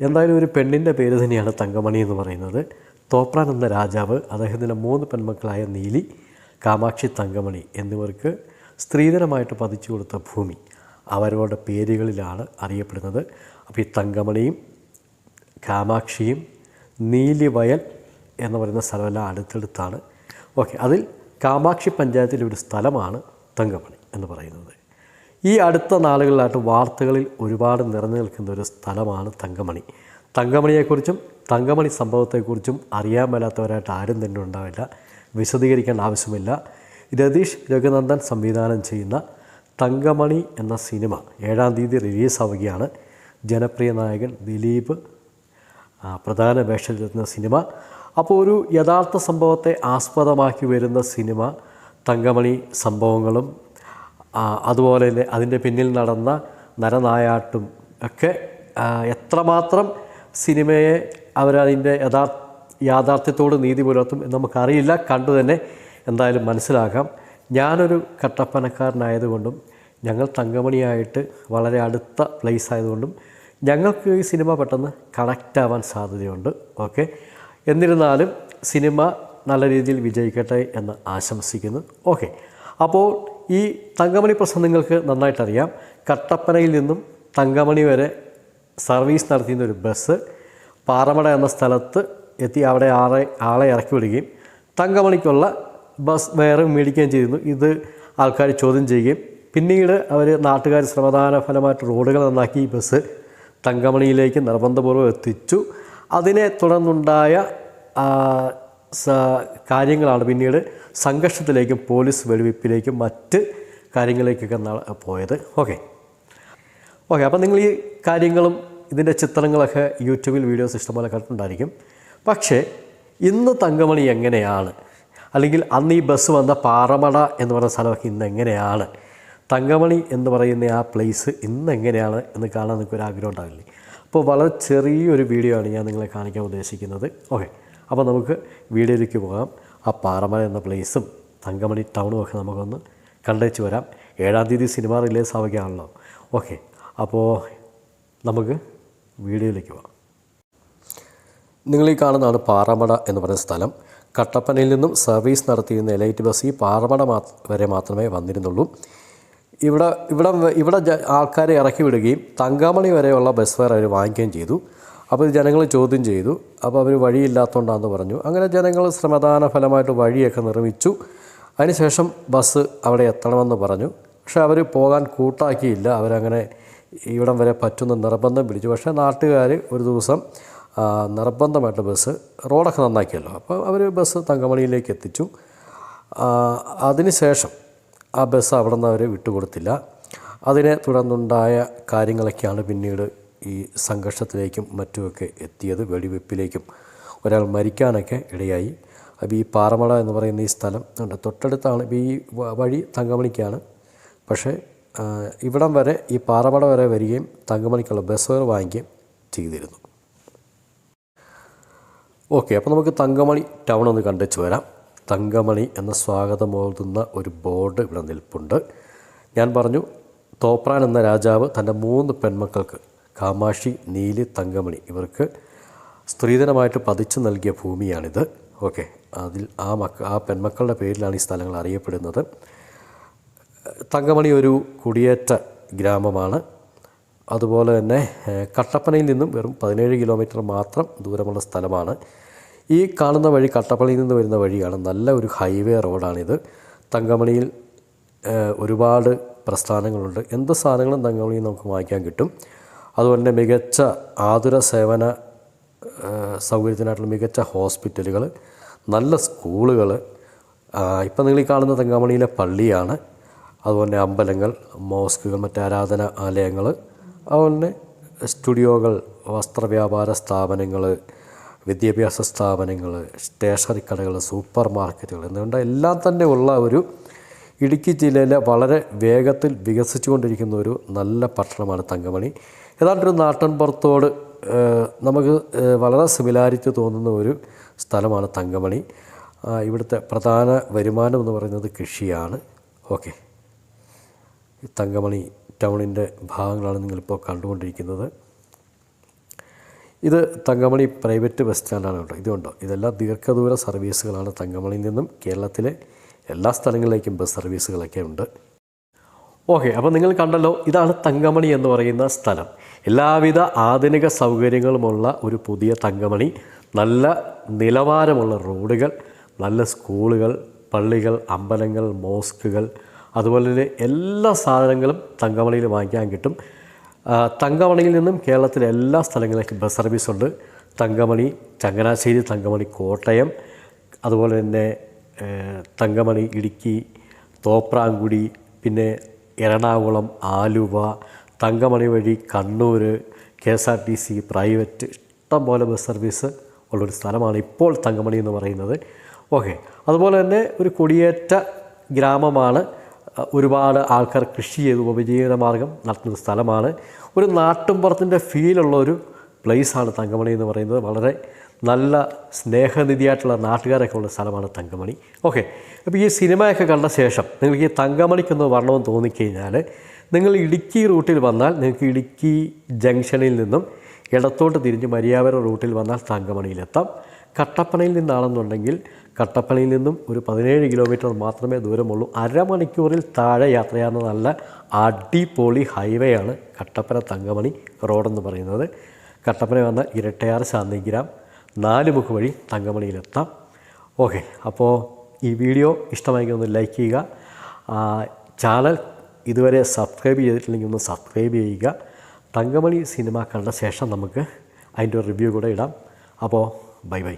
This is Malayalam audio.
എന്തായാലും ഒരു പെണ്ണിന്റെ പേര് തന്നെയാണ് തങ്കമണി എന്ന് പറയുന്നത്. തോപ്രാൻ എന്ന രാജാവ് അദ്ദേഹത്തിന്റെ മൂന്ന് പെൺമക്കളായ നീലി കാമാക്ഷി തങ്കമണി എന്നിവർക്ക് സ്ത്രീധനമായിട്ട് പതിച്ചു കൊടുത്ത ഭൂമി. അവരുടെ പേരുകളിലാണ് അറിയപ്പെടുന്നത്. അപ്പോൾ ഈ തങ്കമണിയും കാമാക്ഷിയും നീലിവയൽ എന്ന് പറയുന്ന സ്ഥലമെല്ലാം അടുത്തടുത്താണ്. ഓക്കെ അതിൽ കാമാക്ഷി പഞ്ചായത്തിലെ ഒരു സ്ഥലമാണ് തങ്കമണി എന്ന് പറയുന്നത്. ഈ അടുത്ത നാളുകളിലായിട്ട് വാർത്തകളിൽ ഒരുപാട് നിറഞ്ഞു നിൽക്കുന്ന ഒരു സ്ഥലമാണ് തങ്കമണി. തങ്കമണിയെക്കുറിച്ചും തങ്കമണി സംഭവത്തെക്കുറിച്ചും അറിയാൻ മേലാത്തവരായിട്ട് ആരും തന്നെ ഉണ്ടാവില്ല. വിശദീകരിക്കേണ്ട ആവശ്യമില്ല. രതീഷ് രഘുനന്ദൻ സംവിധാനം ചെയ്യുന്ന തങ്കമണി എന്ന സിനിമ ഏഴാം തീയതി റിലീസാവുകയാണ്. ജനപ്രിയ നായകൻ ദിലീപ് പ്രധാന വേഷത്തിലെത്തുന്ന സിനിമ. അപ്പോൾ ഒരു യഥാർത്ഥ സംഭവത്തെ ആസ്പദമാക്കി വരുന്ന സിനിമ തങ്കമണി സംഭവങ്ങളും അതുപോലെ തന്നെ അതിന്റെ പിന്നിൽ നടന്ന നരനായാട്ടും ഒക്കെ എത്രമാത്രം സിനിമയെ അവരതിന്റെ യഥാർത്ഥ യാഥാർത്ഥ്യത്തോട് നീതി പുലർത്തും എന്ന് നമുക്കറിയില്ല. കണ്ടു തന്നെ എന്തായാലും മനസ്സിലാക്കാം. ഞാനൊരു കട്ടപ്പനക്കാരനായതുകൊണ്ടും ഞങ്ങൾ തങ്കമണിയായിട്ട് വളരെ അടുത്ത പ്ലേസ് ആയതുകൊണ്ടും ഞങ്ങൾക്ക് ഈ സിനിമ പെട്ടെന്ന് കണക്റ്റ് ആവാൻ സാധ്യതയുണ്ട്. ഓക്കെ എന്നിരുന്നാലും സിനിമ നല്ല രീതിയിൽ വിജയിക്കട്ടെ എന്ന് ആശംസിക്കുന്നു. ഓക്കെ അപ്പോൾ ഈ തങ്കമണി പ്രശ്നം നിങ്ങൾക്ക് നന്നായിട്ടറിയാം. കട്ടപ്പനയിൽ നിന്നും തങ്കമണി വരെ സർവീസ് നടത്തിയിരുന്ന ഒരു ബസ് പാറമട എന്ന സ്ഥലത്ത് എത്തി അവിടെ ആളെ ആളെ ഇറക്കി വിടുകയും തങ്കമണിക്കുള്ള ബസ് വേറെ മേടിക്കുകയും ചെയ്തിരുന്നു. ഇത് ആൾക്കാർ ചോദ്യം ചെയ്യുകയും പിന്നീട് അവർ നാട്ടുകാർ ശ്രമദാന ഫലമായിട്ട് റോഡുകൾ നന്നാക്കി ഈ ബസ് തങ്കമണിയിലേക്ക് നിർബന്ധപൂർവം എത്തിച്ചു. അതിനെ തുടർന്നുണ്ടായ കാര്യങ്ങളാണ് പിന്നീട് സംഘർഷത്തിലേക്കും പോലീസ് വെടിവയ്പ്പിലേക്കും മറ്റ് കാര്യങ്ങളിലേക്കൊക്കെ പോയത്. ഓക്കെ. ഓക്കെ അപ്പോൾ നിങ്ങൾ ഈ കാര്യങ്ങളും ഇതിന്റെ ചിത്രങ്ങളൊക്കെ യൂട്യൂബിൽ വീഡിയോസ് ഇഷ്ടംപോലെ കണ്ടിട്ടുണ്ടായിരിക്കും. പക്ഷേ ഇന്ന് തങ്കമണി എങ്ങനെയാണ്? അല്ലെങ്കിൽ അന്ന് ഈ ബസ് വന്ന പാറമട എന്ന് പറയുന്ന സ്ഥലമൊക്കെ ഇന്ന് എങ്ങനെയാണ്? തങ്കമണി എന്ന് പറയുന്ന ആ പ്ലേസ് ഇന്ന് എങ്ങനെയാണ് എന്ന് കാണാൻ നിങ്ങൾക്ക് ഒരു ആഗ്രഹം ഉണ്ടാവില്ലേ? അപ്പോൾ വളരെ ചെറിയൊരു വീഡിയോ ആണ് ഞാൻ നിങ്ങളെ കാണിക്കാൻ ഉദ്ദേശിക്കുന്നത്. ഓക്കെ. അപ്പോൾ നമുക്ക് വീഡിയോയിലേക്ക് പോകാം. ആ പാറമല എന്ന പ്ലേസും തങ്കമണി ടൗണും ഒക്കെ നമുക്കൊന്ന് കണ്ടേച്ച് വരാം. ഏഴാം തീയതി സിനിമ റിലീസ് ആവുകയാണല്ലോ. ഓക്കെ അപ്പോൾ നമുക്ക് വീഡിയോയിലേക്ക് പോകാം. നിങ്ങൾ ഈ കാണുന്നതാണ് പാറമട എന്ന് പറയുന്ന സ്ഥലം. കട്ടപ്പനയിൽ നിന്നും സർവീസ് നടത്തിയിരുന്ന എലൈറ്റ് ബസ് ഈ പാറമട വരെ മാത്രമേ വന്നിരുന്നുള്ളൂ. ഇവിടെ ഇവിടെ ഇവിടെ ആൾക്കാരെ ഇറക്കി വിടുകയും തങ്കാമണി വരെയുള്ള ബസ് ഫെയർ അവർ വാങ്ങിക്കുകയും ചെയ്തു. അപ്പോൾ ജനങ്ങൾ ചോദ്യം ചെയ്തു. അപ്പോൾ അവർ വഴിയില്ലാത്തതുകൊണ്ടാണെന്ന് പറഞ്ഞു. അങ്ങനെ ജനങ്ങൾ ശ്രമദാന ഫലമായിട്ട് വഴിയൊക്കെ നിർമ്മിച്ചു. അതിനുശേഷം ബസ് അവിടെ എത്തണമെന്ന് പറഞ്ഞു. പക്ഷേ അവർ പോകാൻ കൂട്ടാക്കിയില്ല. അവരങ്ങനെ ഇവിടം വരെ പറ്റുന്ന നിർബന്ധം പിടിച്ചു. പക്ഷേ നാട്ടുകാർ ഒരു ദിവസം നിർബന്ധമായിട്ട് ബസ് റോഡൊക്കെ നന്നാക്കിയല്ലോ. അപ്പോൾ അവർ ബസ് തങ്കമണിയിലേക്ക് എത്തിച്ചു. അതിനുശേഷം ആ ബസ് അവിടെ നിന്ന് അവർ വിട്ടുകൊടുത്തില്ല. അതിനെ തുടർന്നുണ്ടായ കാര്യങ്ങളൊക്കെയാണ് പിന്നീട് ഈ സംഘർഷത്തിലേക്കും മറ്റുമൊക്കെ എത്തിയത് വെടിവെപ്പിലേക്കും. ഒരാൾ മരിക്കാനൊക്കെ ഇടയായി. അപ്പോൾ ഈ പാറമട എന്ന് പറയുന്ന ഈ സ്ഥലം ഉണ്ട്. തൊട്ടടുത്താണ്. ഇപ്പോൾ ഈ വഴി തങ്കമണിക്കാണ്. പക്ഷേ ഇവിടം വരെ ഈ പാറമട വരെ വരികയും തങ്കമണിക്കുള്ള ബസ് ഫെയർ വാങ്ങിക്കുകയും ചെയ്തിരുന്നു. ഓക്കെ അപ്പോൾ നമുക്ക് തങ്കമണി ടൗൺ ഒന്ന് കണ്ടുവച്ച് വരാം. തങ്കമണി എന്ന സ്വാഗതം ഓതുന്ന ഒരു ബോർഡ് ഇവിടെ നിൽപ്പുണ്ട്. ഞാൻ പറഞ്ഞു തോപ്രാൻ എന്ന രാജാവ് തന്റെ മൂന്ന് പെൺമക്കൾക്ക് കാമാക്ഷി നീലി തങ്കമണി ഇവർക്ക് സ്ത്രീധനമായിട്ട് പതിച്ചു നൽകിയ ഭൂമിയാണിത്. ഓക്കെ അതിൽ ആ മക്ക ആ പെൺമക്കളുടെ പേരിലാണ് ഈ സ്ഥലങ്ങൾ അറിയപ്പെടുന്നത്. തങ്കമണി ഒരു കുടിയേറ്റ ഗ്രാമമാണ്. അതുപോലെ തന്നെ കട്ടപ്പനയിൽ നിന്നും വെറും പതിനേഴ് കിലോമീറ്റർ മാത്രം ദൂരമുള്ള സ്ഥലമാണ്. ഈ കാണുന്ന വഴി കട്ടപ്പനയിൽ നിന്ന് വരുന്ന വഴിയാണ് നല്ല ഒരു ഹൈവേ റോഡാണിത്. തങ്കമണിയിൽ ഒരുപാട് പ്രസ്ഥാനങ്ങളുണ്ട്. എന്ത് സാധനങ്ങളും തങ്കമണിയിൽ നമുക്ക് വാങ്ങിക്കാൻ കിട്ടും. അതുപോലെ തന്നെ മികച്ച ആതുര സേവന സൗകര്യത്തിനായിട്ടുള്ള മികച്ച ഹോസ്പിറ്റലുകൾ നല്ല സ്കൂളുകൾ ഇപ്പം നിങ്ങൾ ഈ കാണുന്ന തങ്കമണിയിലെ പള്ളിയാണ്. അതുപോലെ തന്നെ അമ്പലങ്ങൾ മോസ്കുകൾ മറ്റ് ആരാധന ആലയങ്ങൾ അതുപോലെ തന്നെ സ്റ്റുഡിയോകൾ വസ്ത്രവ്യാപാര സ്ഥാപനങ്ങൾ വിദ്യാഭ്യാസ സ്ഥാപനങ്ങൾ സ്റ്റേഷനറി കടകൾ സൂപ്പർ മാർക്കറ്റുകൾ എന്നുകൊണ്ട് എല്ലാം തന്നെ ഉള്ള ഒരു ഇടുക്കി ജില്ലയിലെ വളരെ വേഗത്തിൽ വികസിച്ചുകൊണ്ടിരിക്കുന്ന ഒരു നല്ല പട്ടണമാണ് തങ്കമണി. ഏതാണ്ട് ഒരു നാട്ടിൻപുറത്തോട് നമുക്ക് വളരെ സിമിലാരിറ്റി തോന്നുന്ന ഒരു സ്ഥലമാണ് തങ്കമണി. ഇവിടുത്തെ പ്രധാന വരുമാനം എന്ന് പറയുന്നത് കൃഷിയാണ്. ഓക്കെ. തങ്കമണി ടൗണിന്റെ ഭാഗങ്ങളാണ് നിങ്ങളിപ്പോൾ കണ്ടുകൊണ്ടിരിക്കുന്നത്. ഇത് തങ്കമണി പ്രൈവറ്റ് ബസ് സ്റ്റാൻഡാണ് കേട്ടോ. ഇതുണ്ടോ? ഇതെല്ലാം ദീർഘദൂര സർവീസുകളാണ് തങ്കമണിയിൽ നിന്നും കേരളത്തിലെ എല്ലാ സ്ഥലങ്ങളിലേക്കും ബസ് സർവീസുകളൊക്കെ ഉണ്ട്. ഓക്കെ അപ്പോൾ നിങ്ങൾ കണ്ടല്ലോ ഇതാണ് തങ്കമണി എന്ന് പറയുന്ന സ്ഥലം. എല്ലാവിധ ആധുനിക സൗകര്യങ്ങളുമുള്ള ഒരു പുതിയ തങ്കമണി. നല്ല നിലവാരമുള്ള റോഡുകൾ നല്ല സ്കൂളുകൾ പള്ളികൾ അമ്പലങ്ങൾ മോസ്കുകൾ അതുപോലെ തന്നെ എല്ലാ സാധനങ്ങളും തങ്കമണിയിൽ വാങ്ങിക്കാൻ കിട്ടും. തങ്കമണിയിൽ നിന്നും കേരളത്തിലെ എല്ലാ സ്ഥലങ്ങളിലേക്കും ബസ് സർവീസ് ഉണ്ട് തങ്കമണി ചങ്ങനാശ്ശേരി തങ്കമണി കോട്ടയം അതുപോലെ തന്നെ തങ്കമണി ഇടുക്കി തോപ്രാങ്കുടി പിന്നെ എറണാകുളം ആലുവ തങ്കമണി വഴി Kannur K S R T C private ഇഷ്ടംപോലെ ബസ് സർവീസ് ഉള്ളൊരു സ്ഥലമാണ് ഇപ്പോൾ തങ്കമണി എന്ന് പറയുന്നത്. ഓക്കെ അതുപോലെ തന്നെ ഒരു കൊടിയേറ്റ ഗ്രാമമാണ്. ഒരുപാട് ആൾക്കാർ കൃഷി ചെയ്ത് ഉപജീവന മാർഗം നടത്തുന്ന സ്ഥലമാണ്. ഒരു നാട്ടുമ്പുറത്തിന്റെ ഫീലുള്ള ഒരു പ്ലേസാണ് തങ്കമണി എന്ന് പറയുന്നത്. വളരെ നല്ല സ്നേഹനിധിയായിട്ടുള്ള നാട്ടുകാരൊക്കെ ഉള്ള സ്ഥലമാണ് തങ്കമണി. ഓക്കെ അപ്പോൾ ഈ സിനിമയൊക്കെ കണ്ട ശേഷം നിങ്ങൾക്ക് ഈ തങ്കമണിക്കൊന്ന് വരണമെന്ന് തോന്നിക്കഴിഞ്ഞാൽ നിങ്ങൾ ഇടുക്കി റൂട്ടിൽ വന്നാൽ നിങ്ങൾക്ക് ഇടുക്കി ജംഗ്ഷനിൽ നിന്നും ഇടത്തോട്ട് തിരിഞ്ഞ് മര്യാവര റൂട്ടിൽ വന്നാൽ തങ്കമണിയിലെത്താം. കട്ടപ്പനയിൽ നിന്നാണെന്നുണ്ടെങ്കിൽ കട്ടപ്പനയിൽ നിന്നും ഒരു പതിനേഴ് കിലോമീറ്റർ മാത്രമേ ദൂരമുള്ളൂ. അരമണിക്കൂറിൽ താഴെ യാത്ര ചെയ്യാവുന്ന നല്ല അടിപൊളി ഹൈവേ ആണ് കട്ടപ്പന തങ്കമണി റോഡെന്ന് പറയുന്നത്. കട്ടപ്പന വന്ന ഇരട്ടയാർ ശാന്തിഗ്രാം നാല് മുഖ വഴി തങ്കമണിയിലെത്താം. ഓക്കെ അപ്പോൾ ഈ വീഡിയോ ഇഷ്ടമായെങ്കിൽ ഒന്ന് ലൈക്ക് ചെയ്യുക. ചാനൽ ഇതുവരെ സബ്സ്ക്രൈബ് ചെയ്തിട്ടില്ലെങ്കിൽ ഒന്ന് സബ്സ്ക്രൈബ് ചെയ്യുക. തങ്കമണി സിനിമ കണ്ട ശേഷം നമുക്ക് അതിന്റെ ഒരു റിവ്യൂ കൂടെ ഇടാം. അപ്പോൾ ബൈ ബൈ.